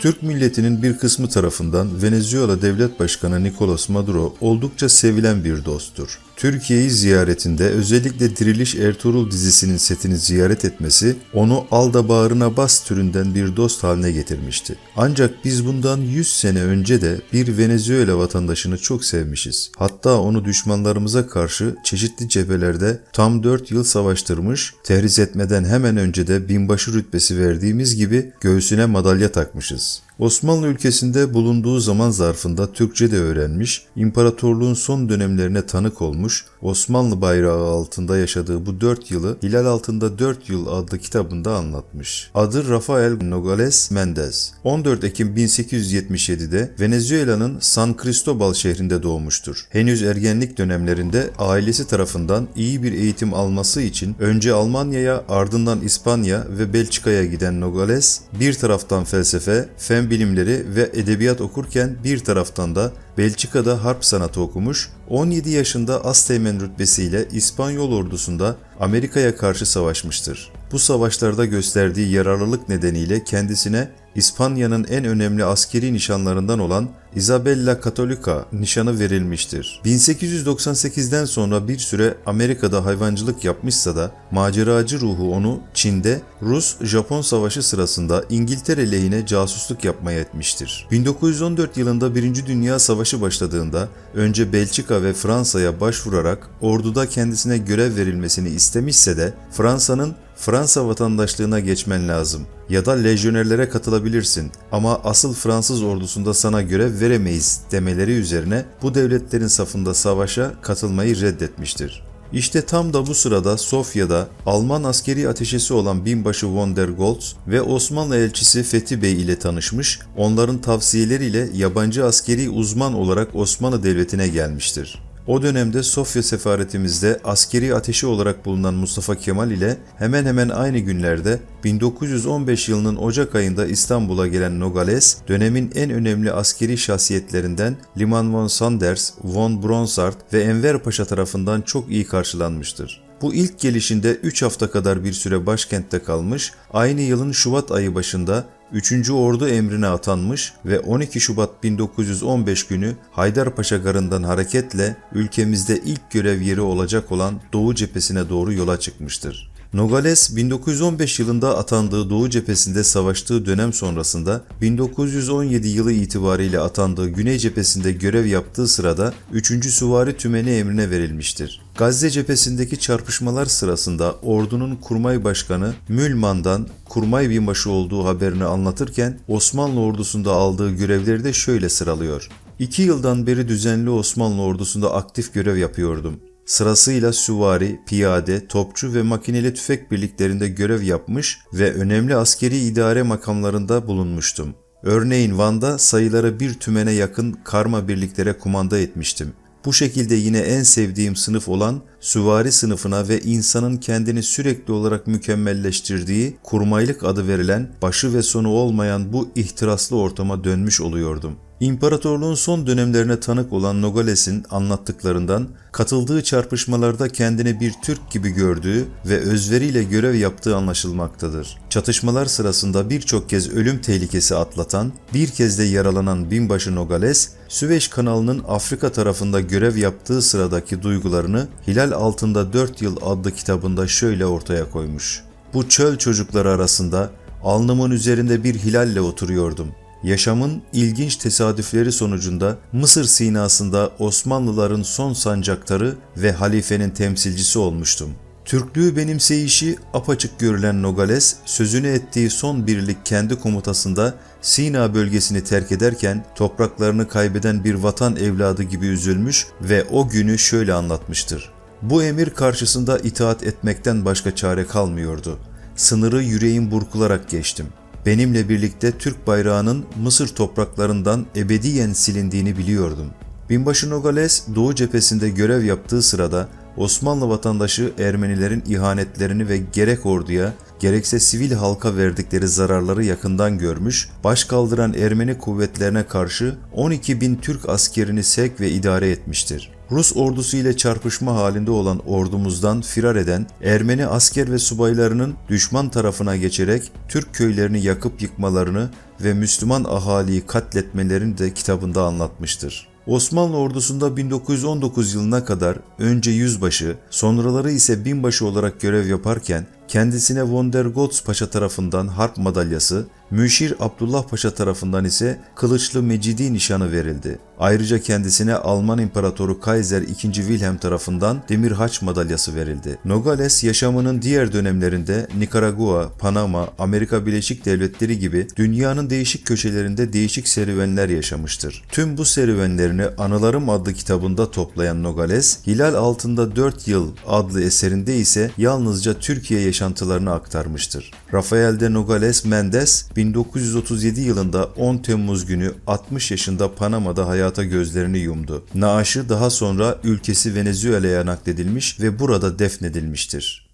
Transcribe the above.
Türk milletinin bir kısmı tarafından Venezuela Devlet Başkanı Nicolas Maduro oldukça sevilen bir dosttur. Türkiye'yi ziyaretinde özellikle Diriliş Ertuğrul dizisinin setini ziyaret etmesi onu alda bağrına bas türünden bir dost haline getirmişti. Ancak biz bundan 100 sene önce de bir Venezuela vatandaşını çok sevmişiz. Hatta onu düşmanlarımıza karşı çeşitli cephelerde tam 4 yıl savaştırmış, tehris etmeden hemen önce de binbaşı rütbesi verdiğimiz gibi göğsüne madalya takmışız. is Osmanlı ülkesinde bulunduğu zaman zarfında Türkçe de öğrenmiş, imparatorluğun son dönemlerine tanık olmuş, Osmanlı bayrağı altında yaşadığı bu 4 yılı Hilal Altında 4 Yıl adlı kitabında anlatmış. Adı Rafael Nogales Mendez. 14 Ekim 1877'de Venezuela'nın San Cristobal şehrinde doğmuştur. Henüz ergenlik dönemlerinde ailesi tarafından iyi bir eğitim alması için önce Almanya'ya ardından İspanya ve Belçika'ya giden Nogales bir taraftan felsefe, fen bilimleri ve edebiyat okurken bir taraftan da Belçika'da harp sanatı okumuş, 17 yaşında Asteğmen rütbesiyle İspanyol ordusunda Amerika'ya karşı savaşmıştır. Bu savaşlarda gösterdiği yararlılık nedeniyle kendisine İspanya'nın en önemli askeri nişanlarından olan Isabella Católica nişanı verilmiştir. 1898'den sonra bir süre Amerika'da hayvancılık yapmışsa da maceracı ruhu onu Çin'de Rus-Japon savaşı sırasında İngiltere lehine casusluk yapmaya etmiştir. 1914 yılında 1. Dünya Savaşı başladığında önce Belçika ve Fransa'ya başvurarak orduda kendisine görev verilmesini istemişse de Fransa'nın Fransa vatandaşlığına geçmen lazım ya da lejyonerlere katılabilirsin ama asıl Fransız ordusunda sana görev veremeyiz demeleri üzerine bu devletlerin safında savaşa katılmayı reddetmiştir. İşte tam da bu sırada Sofya'da Alman askeri ateşesi olan binbaşı von der Goltz ve Osmanlı elçisi Fethi Bey ile tanışmış, onların tavsiyeleriyle yabancı askeri uzman olarak Osmanlı Devleti'ne gelmiştir. O dönemde Sofya sefaretimizde askeri ateşi olarak bulunan Mustafa Kemal ile hemen hemen aynı günlerde 1915 yılının Ocak ayında İstanbul'a gelen Nogales, dönemin en önemli askeri şahsiyetlerinden Liman von Sanders, von Bronsart ve Enver Paşa tarafından çok iyi karşılanmıştır. Bu ilk gelişinde 3 hafta kadar bir süre başkentte kalmış, aynı yılın Şubat ayı başında 3. Ordu emrine atanmış ve 12 Şubat 1915 günü Haydarpaşa Garı'ndan hareketle ülkemizde ilk görev yeri olacak olan Doğu cephesine doğru yola çıkmıştır. Nogales 1915 yılında atandığı Doğu cephesinde savaştığı dönem sonrasında 1917 yılı itibariyle atandığı Güney cephesinde görev yaptığı sırada 3. Süvari Tümeni emrine verilmiştir. Gazze cephesindeki çarpışmalar sırasında ordunun kurmay başkanı Mülman'dan kurmay binbaşı olduğu haberini anlatırken Osmanlı ordusunda aldığı görevleri de şöyle sıralıyor. İki yıldan beri düzenli Osmanlı ordusunda aktif görev yapıyordum. Sırasıyla süvari, piyade, topçu ve makineli tüfek birliklerinde görev yapmış ve önemli askeri idare makamlarında bulunmuştum. Örneğin Van'da sayıları bir tümene yakın karma birliklere kumanda etmiştim. Bu şekilde yine en sevdiğim sınıf olan süvari sınıfına ve insanın kendini sürekli olarak mükemmelleştirdiği kurmaylık adı verilen başı ve sonu olmayan bu ihtiraslı ortama dönmüş oluyordum. İmparatorluğun son dönemlerine tanık olan Nogales'in anlattıklarından katıldığı çarpışmalarda kendini bir Türk gibi gördüğü ve özveriyle görev yaptığı anlaşılmaktadır. Çatışmalar sırasında birçok kez ölüm tehlikesi atlatan, bir kez de yaralanan binbaşı Nogales, Süveyş kanalının Afrika tarafında görev yaptığı sıradaki duygularını Hilal Altında 4 Yıl adlı kitabında şöyle ortaya koymuş. Bu çöl çocukları arasında alnımın üzerinde bir hilalle oturuyordum. Yaşamın ilginç tesadüfleri sonucunda Mısır sinasında Osmanlıların son sancaktarı ve halifenin temsilcisi olmuştum. Türklüğü benimseyişi apaçık görülen Nogales, sözünü ettiği son birlik kendi komutasında Sina bölgesini terk ederken topraklarını kaybeden bir vatan evladı gibi üzülmüş ve o günü şöyle anlatmıştır. Bu emir karşısında itaat etmekten başka çare kalmıyordu. Sınırı yüreğim burkularak geçtim. Benimle birlikte Türk bayrağının Mısır topraklarından ebediyen silindiğini biliyordum. Binbaşı Nogales Doğu cephesinde görev yaptığı sırada Osmanlı vatandaşı Ermenilerin ihanetlerini ve gerek orduya gerekse sivil halka verdikleri zararları yakından görmüş, baş kaldıran Ermeni kuvvetlerine karşı 12 bin Türk askerini sevk ve idare etmiştir. Rus ordusu ile çarpışma halinde olan ordumuzdan firar eden Ermeni asker ve subaylarının düşman tarafına geçerek Türk köylerini yakıp yıkmalarını ve Müslüman ahaliyi katletmelerini de kitabında anlatmıştır. Osmanlı ordusunda 1919 yılına kadar önce yüzbaşı, sonraları ise binbaşı olarak görev yaparken kendisine von der Goltz Paşa tarafından harp madalyası, Müşir Abdullah Paşa tarafından ise Kılıçlı Mecidi nişanı verildi. Ayrıca kendisine Alman İmparatoru Kaiser II. Wilhelm tarafından Demir Haç madalyası verildi. Nogales yaşamının diğer dönemlerinde Nikaragua, Panama, Amerika Birleşik Devletleri gibi dünyanın değişik köşelerinde değişik serüvenler yaşamıştır. Tüm bu serüvenlerini Anılarım adlı kitabında toplayan Nogales, Hilal Altında 4 Yıl adlı eserinde ise yalnızca Türkiye yaşantılarını aktarmıştır. Rafael de Nogales Mendes 1937 yılında 10 Temmuz günü 60 yaşında Panama'da hayata gözlerini yumdu. Naaşı daha sonra ülkesi Venezuela'ya nakledilmiş ve burada defnedilmiştir.